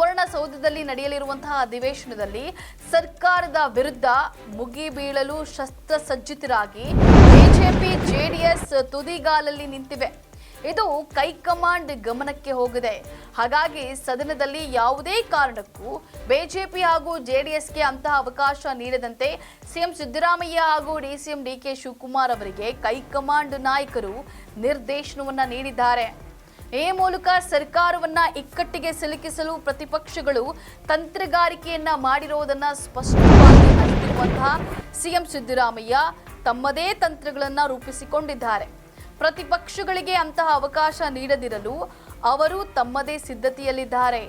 ಸುವರ್ಣಸೌಧದಲ್ಲಿ ನಡೆಯಲಿರುವಂತಹ ಅಧಿವೇಶನದಲ್ಲಿ ಸರ್ಕಾರದ ವಿರುದ್ಧ ಮುಗಿಬೀಳಲು ಶಸ್ತ್ರಸಜ್ಜಿತರಾಗಿ ಬಿಜೆಪಿ, ಜೆಡಿಎಸ್ ತುದಿಗಾಲಲ್ಲಿ ನಿಂತಿವೆ. ಇದು ಕೈಕಮಾಂಡ್ ಗಮನಕ್ಕೆ ಹೋಗಿದೆ. ಹಾಗಾಗಿ ಸದನದಲ್ಲಿ ಯಾವುದೇ ಕಾರಣಕ್ಕೂ ಬಿಜೆಪಿ ಹಾಗೂ ಜೆಡಿಎಸ್ಗೆ ಅಂತಹ ಅವಕಾಶ ನೀಡದಂತೆ ಸಿಎಂ ಸಿದ್ದರಾಮಯ್ಯ ಹಾಗೂ ಡಿಸಿಎಂ ಡಿಕೆ ಶಿವಕುಮಾರ್ ಅವರಿಗೆ ಕೈಕಮಾಂಡ್ ನಾಯಕರು ನಿರ್ದೇಶನವನ್ನ ನೀಡಿದ್ದಾರೆ. ಈ ಮೂಲಕ ಸರ್ಕಾರವನ್ನ ಇಕ್ಕಟ್ಟಿಗೆ ಸಿಲುಕಿಸಲು ಪ್ರತಿಪಕ್ಷಗಳು ತಂತ್ರಗಾರಿಕೆಯನ್ನ ಮಾಡಿರುವುದನ್ನ ಸ್ಪಷ್ಟವಾಗಿ ಅರಿತಿರುವಂತಹ ಸಿಎಂ ಸಿದ್ದರಾಮಯ್ಯ ತಮ್ಮದೇ ತಂತ್ರಗಳನ್ನ ರೂಪಿಸಿಕೊಂಡಿದ್ದಾರೆ. ಪ್ರತಿಪಕ್ಷಗಳಿಗೆ ಅಂತಹ ಅವಕಾಶ ನೀಡದಿರಲು ಅವರು ತಮ್ಮದೇ ಸಿದ್ಧತೆಯಲ್ಲಿದ್ದಾರೆ.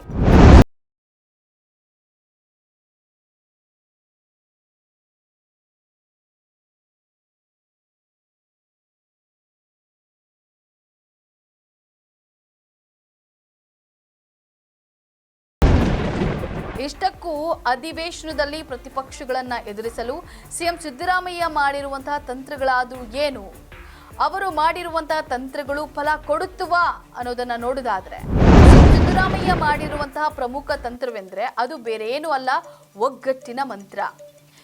ಇಷ್ಟಕ್ಕೂ ಅಧಿವೇಶನದಲ್ಲಿ ಪ್ರತಿಪಕ್ಷಗಳನ್ನ ಎದುರಿಸಲು ಸಿಎಂ ಸಿದ್ದರಾಮಯ್ಯ ಮಾಡಿರುವಂತಹ ತಂತ್ರಗಳಾದರೂ ಏನು? ಅವರು ಮಾಡಿರುವಂತಹ ತಂತ್ರಗಳು ಫಲ ಕೊಡುತ್ತವಾ ಅನ್ನೋದನ್ನ ನೋಡುದಾದ್ರೆ ಸಿದ್ದರಾಮಯ್ಯ ಮಾಡಿರುವಂತಹ ಪ್ರಮುಖ ತಂತ್ರವೆಂದ್ರೆ ಅದು ಬೇರೆ ಏನು ಅಲ್ಲ, ಒಗ್ಗಟ್ಟಿನ ಮಂತ್ರ.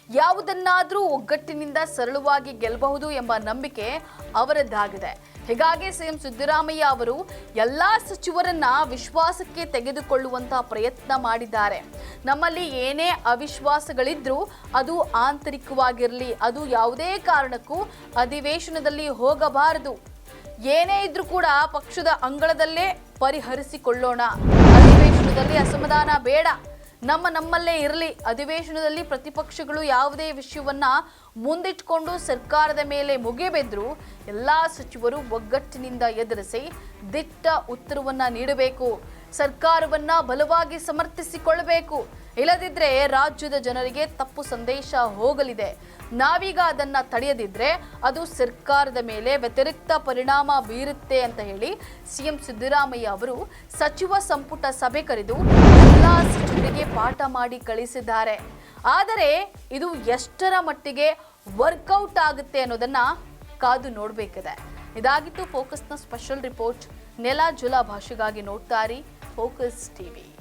ಯಾವುದನ್ನಾದರೂ ಒಗ್ಗಟ್ಟಿನಿಂದ ಸರಳವಾಗಿ ಗೆಲ್ಲಬಹುದು ಎಂಬ ನಂಬಿಕೆ ಅವರದ್ದಾಗಿದೆ. ಹೀಗಾಗಿ ಸಿಎಂ ಸಿದ್ದರಾಮಯ್ಯ ಅವರು ಎಲ್ಲಾ ಸಚಿವರನ್ನ ವಿಶ್ವಾಸಕ್ಕೆ ತೆಗೆದುಕೊಳ್ಳುವಂತ ಪ್ರಯತ್ನ ಮಾಡಿದ್ದಾರೆ. ನಮ್ಮಲ್ಲಿ ಏನೇ ಅವಿಶ್ವಾಸಗಳಿದ್ರೂ ಅದು ಆಂತರಿಕವಾಗಿರಲಿ, ಅದು ಯಾವುದೇ ಕಾರಣಕ್ಕೂ ಅಧಿವೇಶನದಲ್ಲಿ ಹೋಗಬಾರದು. ಏನೇ ಇದ್ರೂ ಕೂಡ ಪಕ್ಷದ ಅಂಗಳದಲ್ಲೇ ಪರಿಹರಿಸಿಕೊಳ್ಳೋಣ. ಅಧಿವೇಶನದಲ್ಲಿ ಅಸಮಾಧಾನ ಬೇಡ. ನಮ್ಮ ನಮ್ಮಲ್ಲೇ ಇರಲಿ. ಅಧಿವೇಶನದಲ್ಲಿ ಪ್ರತಿಪಕ್ಷಗಳು ಯಾವುದೇ ವಿಷಯವನ್ನ ಮುಂದಿಟ್ಕೊಂಡು ಸರ್ಕಾರದ ಮೇಲೆ ಮುಗಿಬೆದ್ರು ಎಲ್ಲಾ ಸಚಿವರು ಒಗ್ಗಟ್ಟಿನಿಂದ ಎದುರಿಸಿ ದಿಟ್ಟ ಉತ್ತರವನ್ನ ನೀಡಬೇಕು. ಸರ್ಕಾರವನ್ನ ಬಲವಾಗಿ ಸಮರ್ಥಿಸಿಕೊಳ್ಳಬೇಕು. ಇಲ್ಲದಿದ್ರೆ ರಾಜ್ಯದ ಜನರಿಗೆ ತಪ್ಪು ಸಂದೇಶ ಹೋಗಲಿದೆ. ನಾವೀಗ ಅದನ್ನ ತಡೆಯದಿದ್ರೆ ಅದು ಸರ್ಕಾರದ ಮೇಲೆ ವ್ಯತಿರಿಕ್ತ ಪರಿಣಾಮ ಬೀರುತ್ತೆ ಅಂತ ಹೇಳಿ ಸಿಎಂ ಸಿದ್ದರಾಮಯ್ಯ ಅವರು ಸಚಿವ ಸಂಪುಟ ಸಭೆ ಕರೆದು ಎಲ್ಲಾ ಸಚಿವರಿಗೆ ಪಾಠ ಮಾಡಿ ಕಳಿಸಿದ್ದಾರೆ. ಆದರೆ ಇದು ಎಷ್ಟರ ಮಟ್ಟಿಗೆ ವರ್ಕೌಟ್ ಆಗುತ್ತೆ ಅನ್ನೋದನ್ನ ಕಾದು ನೋಡಬೇಕಿದೆ. ಇದಾಗಿತ್ತು ಫೋಕಸ್ನ ಸ್ಪೆಷಲ್ ರಿಪೋರ್ಟ್ ನೆಲ, ಜುಲ ಭಾಷೆಗಾಗಿ ನೋಡ್ತಾರಿ Focus TV.